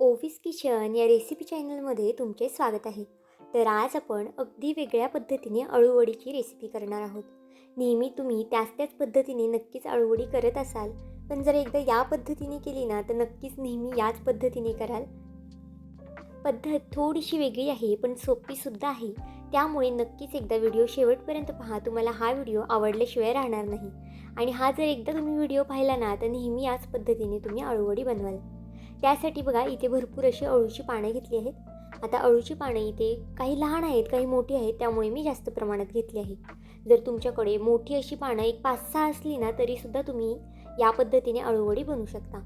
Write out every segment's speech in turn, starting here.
Ovis kitchen या recipe चॅनलमध्ये तुमचे स्वागत आहे. तर आज आपण अगदी वेगळ्या पद्धतीने अळूवडीची रेसिपी करणार आहोत. नेहमी तुम्ही त्याच त्याच पद्धतीने नक्कीच अळूवडी करत असाल पण जर एकदा या पद्धतीने केली ना तर नक्कीच नेहमी याच पद्धतीने कराल. पद्धत थोडीशी वेगळी आहे पण सोपीसुद्धा आहे. त्यामुळे नक्कीच एकदा व्हिडिओ शेवटपर्यंत पहा. तुम्हाला हा व्हिडिओ आवडल्याशिवाय राहणार नाही. आणि हा जर एकदा तुम्ही व्हिडिओ पाहिला ना तर नेहमी याच पद्धतीने तुम्ही अळूवडी बनवाल. त्यासाठी बघा इथे भरपूर अशी अळूची पानं घेतली आहेत. आता अळूची पानं इथे काही लहान आहेत काही मोठी आहेत त्यामुळे मी जास्त प्रमाणात घेतली आहे. जर तुमच्याकडे मोठी अशी पानं एक पाच सहा असली ना तरीसुद्धा तुम्ही या पद्धतीने अळूवडी बनवू शकता.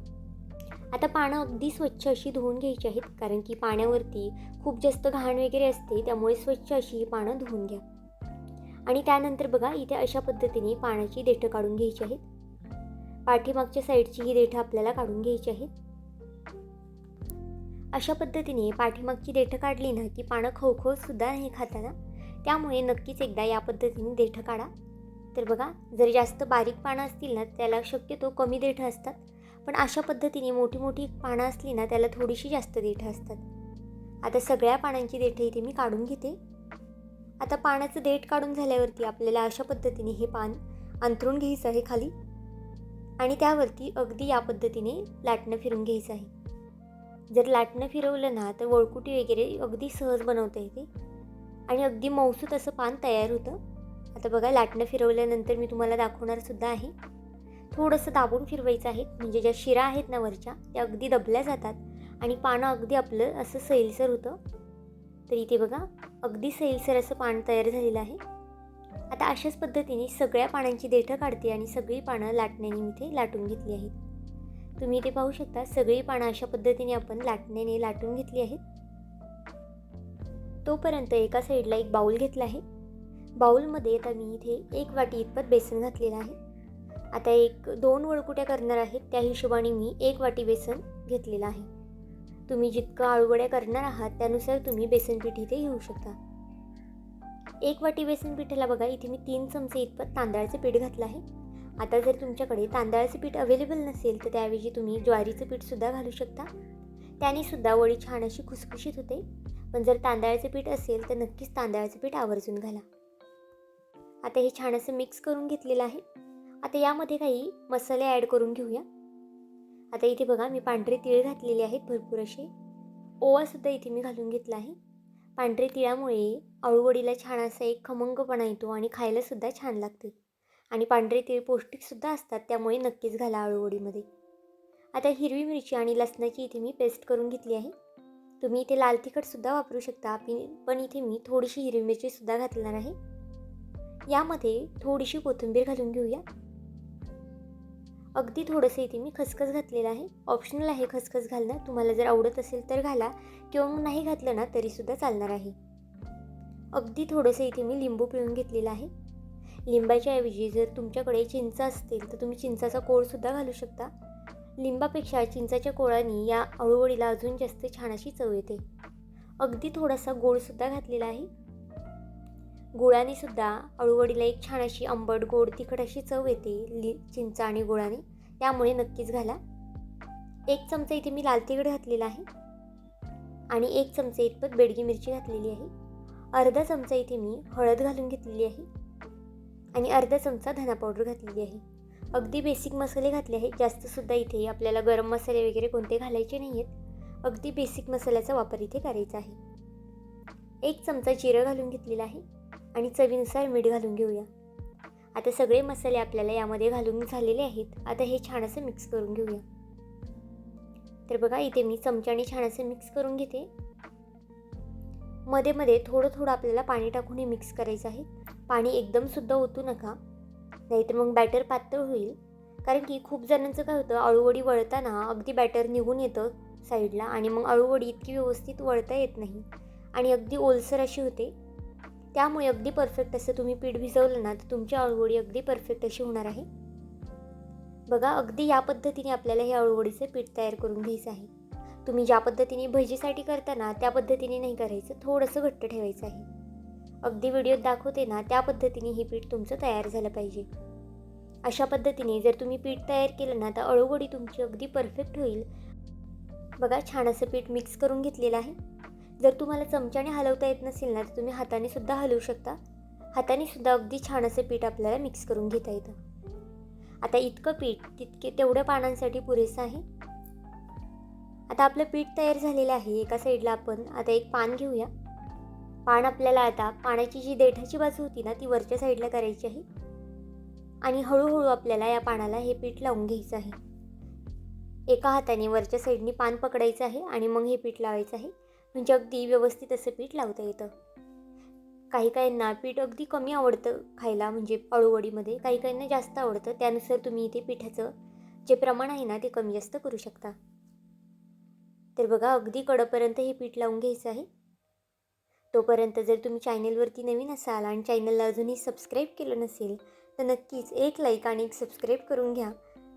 आता पानं अगदी स्वच्छ अशी धुवून घ्यायची आहेत कारण की पाण्यावरती खूप जास्त घाण वगैरे असते त्यामुळे स्वच्छ अशी ही पानं धुवून घ्या. आणि त्यानंतर बघा इथे अशा पद्धतीने पाण्याची देठं काढून घ्यायची आहेत. पाठीमागच्या साईडची ही देठं आपल्याला काढून घ्यायची आहेत. अशा पद्धतीने पाठीमागची देठं काढली ना की पानं खवखवसुद्धा नाही खाताना. त्यामुळे नक्कीच एकदा या पद्धतीने देठं काढा. तर बघा जर जास्त बारीक पानं असतील ना त्याला शक्यतो कमी देठं असतात. पण अशा पद्धतीने मोठी मोठी पानं असली ना त्याला थोडीशी जास्त देठं असतात. आता सगळ्या पानांची देठं इथे मी काढून घेते. आता पाण्याचं देठ काढून झाल्यावरती आपल्याला अशा पद्धतीने हे पान अंथरून घ्यायचं आहे खाली. आणि त्यावरती अगदी या पद्धतीने लाटणं फिरून घ्यायचं आहे. जर लाटणं फिरवलं ना तर वळकुटी वगैरे अगदी सहज बनवता येते. आणि अगदी मौसूत असं पान तयार होतं. आता बघा लाटणं फिरवल्यानंतर मी तुम्हाला दाखवणारसुद्धा आहे. थोडंसं दाबून फिरवायचं आहे. म्हणजे ज्या शिरा आहेत ना वरच्या त्या अगदी दबल्या जातात. आणि पानं अगदी आपलं असं सैलसर होतं. तर इथे बघा अगदी सैलसर असं पान तयार झालेलं आहे. आता अशाच पद्धतीने सगळ्या पानांची देठं काढते आणि सगळी पानं लाटण्याने मी ते लाटून घेतली आहेत. तुम्ही इथे पाहू शकता. सगळी पानं अशा पद्धतीने आपण लाटण्याने लाटून घेतली आहेत. तोपर्यंत एका साईडला एक बाऊल घेतला आहे. बाऊलमध्ये आता मी इथे एक वाटी इतपत बेसन घातलेलं आहे. आता एक दोन वळकुट्या करणार आहेत. त्या हिशोबाने मी एक वाटी बेसन घेतलेलं आहे. तुम्ही जितकं आळूवड्या करणार आहात त्यानुसार तुम्ही बेसन पीठ इथे घेऊ शकता. एक वाटी बेसन पिठाला बघा इथे मी तीन चमचे इतपत तांदळाचे पीठ घातलं आहे. आता जर तुमच्याकडे तांदळाचं पीठ अवेलेबल नसेल तर त्याऐवजी तुम्ही ज्वारीचं पीठसुद्धा घालू शकता. त्याने सुद्धा वडी छान अशी खुसखुशीत होते. पण जर तांदळाचं पीठ असेल तर नक्कीच तांदळाचं पीठ आवर्जून घाला. आता हे छान असं मिक्स करून घेतलेलं आहे. आता यामध्ये काही मसाले ॲड करून घेऊया. आता इथे बघा मी पांढरे तीळ घातलेले आहेत भरपूर असे. ओवासुद्धा इथे मी घालून घेतला आहे. पांढरे तिळामुळे आळूवडीला छान असा एक खमंगपणा येतो आणि खायलासुद्धा छान लागते. आणि पांढरे तीळ पौष्टिकसुद्धा असतात त्यामुळे नक्कीच घाला आळूवडीमध्ये आता हिरवी मिरची आणि लसणाची इथे मी पेस्ट करून घेतली आहे. तुम्ही इथे लाल तिखटसुद्धा वापरू शकता पण इथे मी थोडीशी हिरवी मिरचीसुद्धा घालणार आहे. यामध्ये थोडीशी कोथिंबीर घालून घेऊया. अगदी थोडंसं इथे मी खसखस घातलेलं आहे. ऑप्शनल आहे खसखस घालणं. तुम्हाला जर आवडत असेल तर घाला. किंवा मग नाही घातलं ना तरीसुद्धा चालणार आहे. अगदी थोडंसं इथे मी लिंबू पिळून घेतलेलं आहे. लिंबाच्या ऐवजी जर तुमच्याकडे चिंच असतील तर तुम्ही चिंचाचा कोळसुद्धा घालू शकता. लिंबापेक्षा चिंचाच्या कोळाने या अळूवडीला अजून जास्त छान अशी चव येते. अगदी थोडासा गोडसुद्धा घातलेला आहे. गुळाने सुद्धा अळूवडीला एक छान अशी आंबट गोड तिखट अशी चव येते लि चिंचा आणि गुळाने. त्यामुळे नक्कीच घाला. एक चमचा इथे मी लाल तिखट घातलेला आहे. आणि एक चमचा इतपत बेडगी मिरची घातलेली आहे. अर्धा चमचा इथे मी हळद घालून घेतलेली आहे. आणि अर्धा चमचा धना पावडर घातलेली आहे. अगदी बेसिक मसाले घातले आहेत. जास्तसुद्धा इथे आपल्याला गरम मसाले वगैरे कोणते घालायचे नाही आहेत अगदी बेसिक मसाल्याचा वापर इथे करायचा आहे. एक चमचा जिरं घालून घेतलेला आहे आणि चवीनुसार मीठ घालून घेऊया. आता सगळे मसाले आपल्याला यामध्ये घालून झालेले आहेत. आता हे छान असं मिक्स करून घेऊया. तर बघा इथे मी चमच्याने छान असं मिक्स करून घेते. मध्ये मध्ये थोडं थोडं आपल्याला पाणी टाकून हे मिक्स करायचं आहे. पाणी एकदमसुद्धा ओतू नका. नाहीतर मग बॅटर पातळ होईल. कारण की खूप जणांचं काय होतं अळूवडी वळताना अगदी बॅटर निघून येतं साईडला आणि मग अळूवडी इतकी व्यवस्थित वळता येत नाही. आणि अगदी ओलसर अशी होते. त्यामुळे अगदी परफेक्ट असं तुम्ही पीठ भिजवलं ना तर तुमची अळूवडी अगदी परफेक्ट अशी होणार आहे. बघा अगदी या पद्धतीने आपल्याला हे अळूवडीचं पीठ तयार करून घ्यायचं आहे. तुम्ही ज्या पद्धतीने भजीसाठी करताना त्या पद्धतीने नाही करायचं. थोडंसं घट्ट ठेवायचं आहे. अगदी व्हिडिओत दाखवते ना त्या पद्धतीने हे पीठ तुमचं तयार झालं पाहिजे. अशा पद्धतीने जर तुम्ही पीठ तयार केलं ना तर अळूवडी तुमची अगदी परफेक्ट होईल. बघा छान असं पीठ मिक्स करून घेतलेलं आहे. जर तुम्हाला चमच्याने हलवता येत नसेल ना तर तुम्ही हाताने सुद्धा हलवू शकता. हाताने सुद्धा अगदी छान असं पीठ आपल्याला मिक्स करून घेता येतं. आता इतकं पीठ तितके तेवढ्या पानांसाठी पुरेसं आहे. आता आपलं पीठ तयार झालेलं आहे एका साईडला आपण आता एक पान घेऊया. पान आपल्याला आता पाण्याची जी देठाची बाजू होती ना ती वरच्या साईडला करायची आहे. आणि हळूहळू आपल्याला या पानाला हे पीठ लावून घ्यायचं आहे. एका हाताने वरच्या साईडनी पान पकडायचं आहे आणि मग हे पीठ लावायचं आहे. म्हणजे अगदी व्यवस्थित असं पीठ लावता येतं. काही काहींना पीठ अगदी कमी आवडतं खायला म्हणजे अळूवडीमध्ये काही काहींना जास्त आवडतं. त्यानुसार तुम्ही इथे पिठाचं जे प्रमाण आहे ना ते कमी जास्त करू शकता. तर बघा अगदी कडपर्यंत हे पीठ लावून घ्यायचं आहे. तोपर्यंत जर तुम्ही चॅनलवरती नवीन असाल आणि चॅनलला अजूनही सबस्क्राईब केलं नसेल तर नक्कीच एक लाईक आणि एक सबस्क्राईब करून घ्या.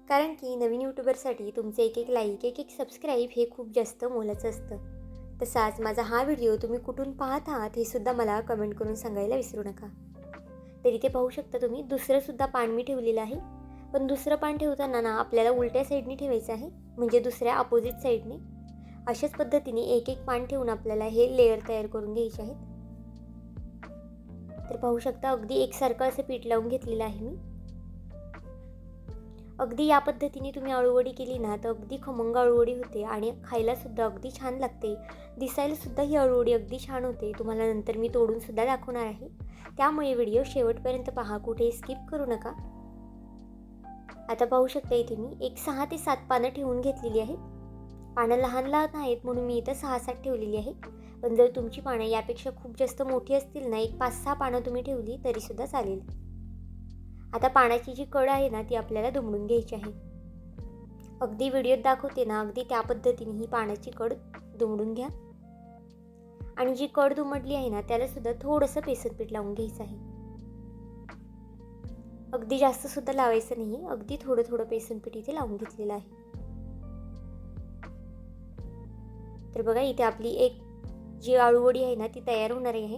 कारण की नवीन यूट्यूबरसाठी तुमचे एक एक लाईक एक एक सबस्क्राईब हे खूप जास्त मोलाचं असतं. तसाच माझा हा व्हिडिओ तुम्ही कुठून पाहत आहात हे सुद्धा मला कमेंट करून सांगायला विसरू नका. तर इथे पाहू शकता तुम्ही दुसरंसुद्धा पान मी ठेवलेलं आहे. पण दुसरं पान ठेवताना ना आपल्याला उलट्या साईडने ठेवायचं आहे. म्हणजे दुसऱ्या अपोजिट साईडने अशाच पद्धतीने एक एक पान ठेवून आपल्याला हे लेअर तयार करून घ्यायचे आहेत. तर पाहू शकता अगदी एकसारखं असं पीठ लावून घेतलेलं आहे मी. अगदी या पद्धतीने तुम्ही अळूवडी केली ना तर अगदी खमंग अळूवडी होते आणि खायला सुद्धा अगदी छान लागते. दिसायला सुद्धा ही अळूवडी अगदी छान होते. तुम्हाला नंतर मी तोडून सुद्धा दाखवणार आहे. त्यामुळे व्हिडिओ शेवटपर्यंत पहा कुठे स्किप करू नका. आता पाहू शकता इथे मी एक सहा ते सात पानं ठेवून घेतलेली आहेत. पानं लहान लहान आहेत म्हणून मी इथं सहा सात ठेवलेली आहे. पण जर तुमची पानं यापेक्षा खूप जास्त मोठी असतील ना एक पाच सहा पानं तुम्ही ठेवली तरीसुद्धा चालेल. आता पाण्याची जी कड आहे ना ती आपल्याला दुमडून घ्यायची आहे. अगदी व्हिडिओत दाखवते ना अगदी त्या पद्धतीने ही पाण्याची कड दुमडून घ्या. आणि जी कड दुमडली आहे ना त्याला सुद्धा थोडंसं बेसन पीठ लावून घ्यायचं आहे. अगदी जास्त सुद्धा लावायचं नाही अगदी थोडं थोडं बेसन पीठ इथे लावून घेतलेलं आहे. तर बघा इथे आपली एक जी आळूवडी आहे ना ती तयार होणार आहे.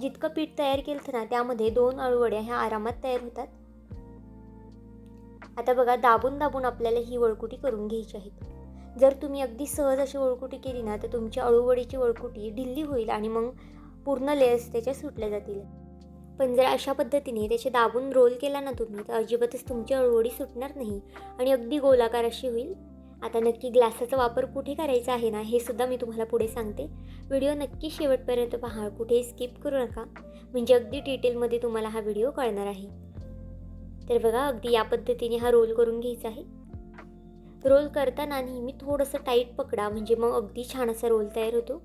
जितकं पीठ तयार केलं ना त्यामध्ये दोन अळूवड्या ह्या आरामात तयार होतात. आता बघा दाबून दाबून आपल्याला ही वळकुटी करून घ्यायची आहे. जर तुम्ही अगदी सहज अशी वळकुटी केली ना तर तुमची अळूवडीची वळकुटी ढिल्ली होईल आणि मग पूर्ण लेयर्स त्याच्या सुटल्या जातील. पण जर अशा पद्धतीने त्याचे दाबून रोल केला ना तुम्ही तर अजिबातच तुमची अळूवडी सुटणार नाही आणि अगदी गोलाकार अशी होईल. आता नक्की ग्लासाचा वापर कुठे करायचा आहे ना हे सुद्धा मी तुम्हाला पुढे सांगते. व्हिडिओ नक्की शेवटपर्यंत पहा कुठे स्किप करू नका. म्हणजे अगदी डिटेलमध्ये तुम्हाला हा व्हिडिओ कळणार आहे. तर बघा अगदी या पद्धतीने हा रोल करून घ्यायचा आहे. रोल करताना नेहमी थोडंसं टाईट पकडा म्हणजे मग अगदी छान असा रोल तयार होतो.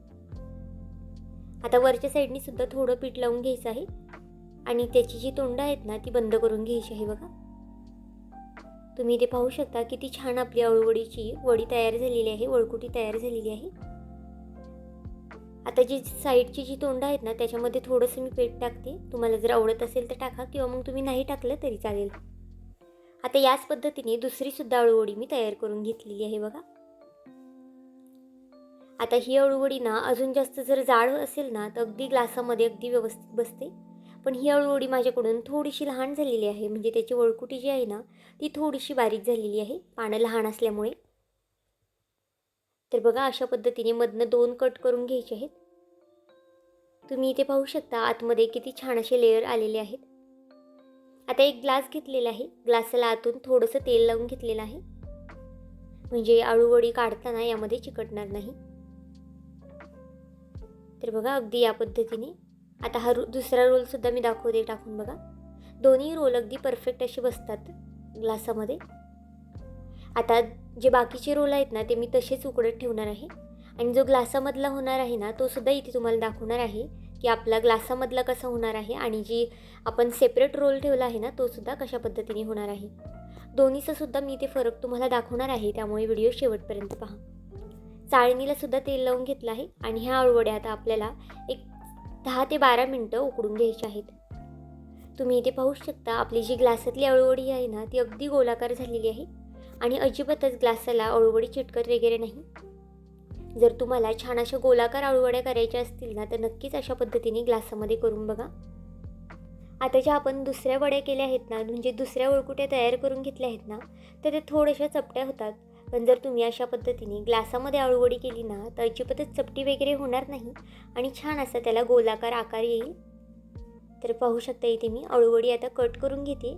आता वरच्या साईडनी सुद्धा थोडं पीठ लावून घ्यायचं आहे. आणि त्याची जी तोंड आहेत ना ती बंद करून घ्यायची आहे बघा. तुम्ही इथे पाहू शकता किती छान आपली अळूवडीची वडी तयार झालेली आहे वळकुटी तयार झालेली आहे. आता जी साईडची जी तोंड आहेत ना त्याच्यामध्ये थोडंसं मी पेट टाकते. तुम्हाला जर आवडत असेल तर टाका किंवा मग तुम्ही नाही टाकलं तरी चालेल. आता याच पद्धतीने दुसरीसुद्धा अळूवडी मी तयार करून घेतलेली आहे बघा. आता ही अळूवडी ना अजून जास्त जर जाड असेल ना तर अगदी ग्लासामध्ये अगदी व्यवस्थित बसते. पण ही अळूवडी माझ्याकडून थोडीशी लहान झालेली आहे. म्हणजे त्याची वळकुटी जी आहे ना ती थोडीशी बारीक झालेली आहे. पानं लहान असल्यामुळे. तर बघा अशा पद्धतीने मधनं दोन कट करून घ्यायचे आहेत. तुम्ही इथे पाहू शकता आतमध्ये किती छान असे लेअर आलेले आहेत. आता एक ग्लास घेतलेला आहे. ग्लासाला आतून थोडंसं तेल लावून घेतलेलं आहे. म्हणजे आळूवडी काढताना यामध्ये चिकटणार नाही. तर बघा अगदी या पद्धतीने आता हा रू दुसरा रोलसुद्धा मी दाखवते टाकून बघा. दोन्ही रोल अगदी परफेक्ट असे बसतात ग्लासामध्ये आता जे बाकीचे रोल आहेत ना ते मी तसेच उकडत ठेवणार आहे. आणि जो ग्लासामधला होणार आहे ना तो सुद्धा इथे तुम्हाला दाखवणार आहे की आपला ग्लासामधला कसा होणार आहे आणि जी आपण सेपरेट रोल ठेवला आहे ना तो सुद्धा कशा पद्धतीने होणार आहे. दोन्हीचा सुद्धा मी इथे फरक तुम्हाला दाखवणार आहे त्यामुळे व्हिडिओ शेवटपर्यंत पहा. चाळणीला सुद्धा तेल लावून घेतलं आहे आणि ह्या आळवड्या आता आपल्याला एक दहा ते बारा मिनटं उकडून घ्यायची आहेत. तुम्ही इथे पाहू शकता आपली जी ग्लासातली अळूवडी आहे ना ती अगदी गोलाकार झालेली आहे आणि अजिबातच ग्लासाला अळूवडी चिटकत वगैरे नाही. जर तुम्हाला छान अशा गोलाकार अळूवड्या करायच्या असतील ना तर नक्कीच अशा पद्धतीने ग्लासामध्ये करून बघा. आता ज्या आपण दुसऱ्या वड्या केल्या आहेत ना म्हणजे दुसऱ्या ओळकुट्या तयार करून घेतल्या आहेत ना तर ते थोड्याशा चपट्या होतात. पण जर तुम्ही अशा पद्धतीने ग्लासामध्ये अळूवडी केली ना तर अजिबातच चपटी वगैरे होणार नाही आणि छान असा त्याला गोलाकार आकार येईल. तर पाहू शकता इथे मी अळूवडी आता कट करून घेते.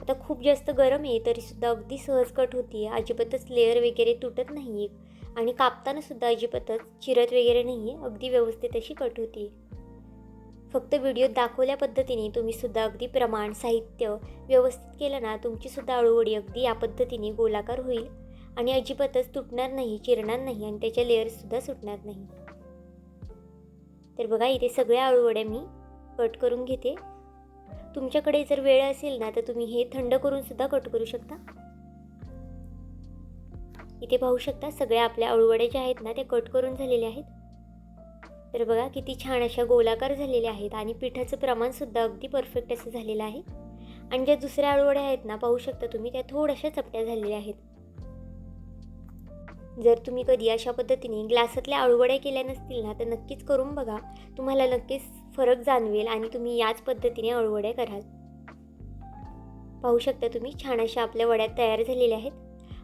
आता खूप जास्त गरम आहे तरीसुद्धा अगदी सहज कट होती आहे अजिबातच लेअर वगैरे तुटत नाही आहे आणि कापतानासुद्धा अजिबातच चिरत वगैरे नाही आहे अगदी व्यवस्थित अशी कट होती फक्त व्हिडिओत दाखवल्या पद्धतीने तुम्हीसुद्धा अगदी प्रमाण साहित्य व्यवस्थित केलं ना तुमचीसुद्धा अळूवडी अगदी या पद्धतीने गोलाकार होईल. आणि अजिबातच तुटणार नाही चिरणार नाही आणि त्याच्या लेअर्ससुद्धा सुटणार नाही. तर बघा इथे सगळ्या आळूवड्या मी कट करून घेते. तुमच्याकडे जर वेळ असेल ना तर तुम्ही हे थंड करून सुद्धा कट करू शकता. इथे पाहू शकता सगळ्या आपल्या अळूवड्या ज्या आहेत ना त्या कट करून झालेल्या आहेत. तर बघा किती छान अशा गोलाकार झालेल्या आहेत आणि पिठाचं प्रमाणसुद्धा अगदी परफेक्ट असं झालेलं आहे. आणि ज्या दुसऱ्या अळूवड्या आहेत ना पाहू शकता तुम्ही त्या थोड्याशा चपट्या झालेल्या आहेत. जर तुम्ही कधी अशा पद्धतीने ग्लासातल्या आळूवड्या केल्या नसतील ना तर नक्कीच करून बघा. तुम्हाला नक्कीच फरक जाणवेल आणि तुम्ही याच पद्धतीने आळूवड्या कराल. पाहू शकता तुम्ही छान अशा आपल्या वड्या तयार झालेल्या आहेत.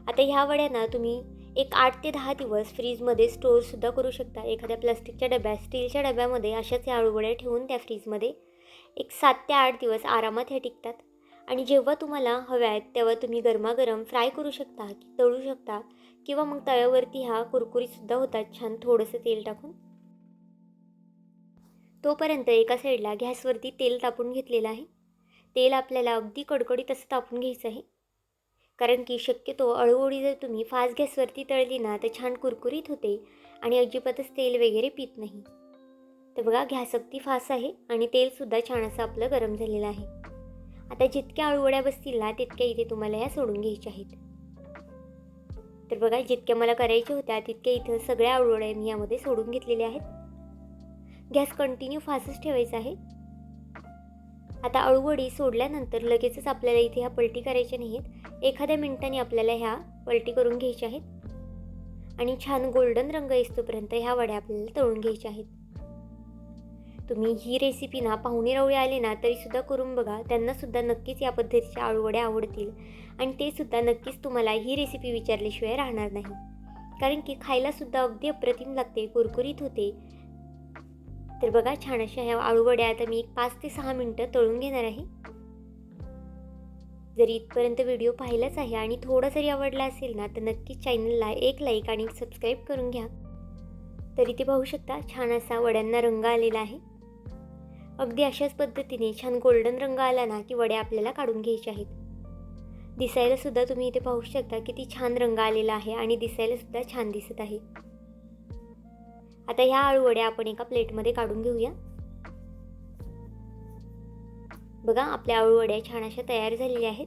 आता ह्या वड्यांना तुम्ही एक आठ ते दहा दिवस फ्रीजमध्ये स्टोअरसुद्धा करू शकता. एखाद्या प्लास्टिकच्या डब्यात स्टीलच्या डब्यामध्ये अशाच या आळूवड्या ठेवून त्या फ्रीजमध्ये एक सात ते आठ दिवस आरामात ह्या टिकतात. आणि जेव्हा तुम्हाला हव्या आहेत तेव्हा तुम्ही गरमागरम फ्राय करू शकता की तळू शकता. किंवा मग तव्यावरती हा कुरकुरीतसुद्धा होतात छान थोडंसं तेल टाकून. तोपर्यंत एका साईडला गॅसवरती तेल तापून घेतलेलं आहे. तेल आपल्याला अगदी कडकडीत असं तापून घ्यायचं आहे. कारण की शक्यतो अळूवडी जर तुम्ही फास्ट गॅसवरती तळली ना तर छान कुरकुरीत होते आणि अजिबातच तेल वगैरे पित नाही. तर बघा गॅस अगदी फास्ट आहे आणि तेलसुद्धा छान असं आपलं गरम झालेलं आहे. आता जितक्या अळूवड्या बसतील ना तितक्या इथे तुम्हाला ह्या सोडून घ्यायच्या आहेत. तर बघा जितक्या मला करायच्या होत्या तितक्या इथं सगळ्या आवडोळ्या मी यामध्ये सोडून घेतलेल्या आहेत. गॅस कंटिन्यू फास्टच ठेवायचा आहे. आता अळूवडी सोडल्यानंतर लगेचच आपल्याला इथे ह्या पलटी करायच्या नाहीत एखाद्या मिनिटाने आपल्याला ह्या पलटी करून घ्यायच्या आहेत. आणि छान गोल्डन रंग येतोपर्यंत ह्या वड्या आपल्याला तळून घ्यायच्या आहेत. तुम्ही ही रेसिपी ना पाहुणे रावळे आले ना तरीसुद्धा करून बघा. त्यांनासुद्धा नक्कीच या पद्धतीच्या आळूवड्या आवडतील. आणि ते सुद्धा नक्कीच तुम्हाला ही रेसिपी विचारल्याशिवाय राहणार नाही. कारण की खायलासुद्धा अगदी अप्रतिम लागते कुरकुरीत होते. तर बघा छान अशा ह्या आळूवड्या आता मी एक पाच ते सहा मिनटं तळून घेणार आहे. जर इथपर्यंत व्हिडिओ पाहिलाच आहे आणि थोडा जरी आवडला असेल ना तर नक्कीच चॅनलला एक लाईक आणि सबस्क्राईब करून घ्या. तर इथे पाहू शकता छान असा वड्यांना रंग आलेला आहे. अगदी अशाच पद्धतीने छान गोल्डन रंग आला ना की वड्या आपल्याला काढून घ्यायच्या आहेत. दिसायला सुद्धा तुम्ही इथे पाहू शकता किती छान रंग आलेला आहे आणि दिसायला सुद्धा छान दिसत आहे. आता ह्या आळूवड्या आपण एका प्लेटमध्ये काढून घेऊया. बघा आपल्या आळूवड्या छान अशा तयार झालेल्या आहेत.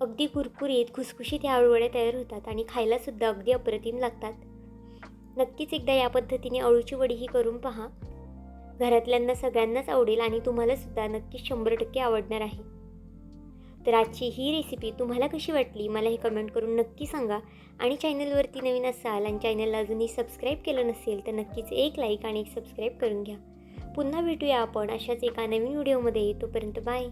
अगदी कुरकुरीत खुसखुशीत ह्या आळूवड्या तयार होतात आणि खायला सुद्धा अगदी अप्रतिम लागतात. नक्कीच एकदा या पद्धतीने अळूची वडी ही करून पहा. घरातल्यांना सगळ्यांनाच आवडेल आणि तुम्हालासुद्धा नक्की नक्कीच शंभर टक्के आवडणार आहे. तर आजची ही रेसिपी तुम्हाला कशी वाटली मला हे कमेंट करून नक्की सांगा. आणि चॅनलवरती नवीन असाल आणि चॅनलला अजूनही सबस्क्राईब केलं नसेल तर नक्कीच एक लाईक आणि एक सबस्क्राईब करून घ्या. पुन्हा भेटूया आपण अशाच एका नवीन व्हिडिओमध्ये तोपर्यंत बाय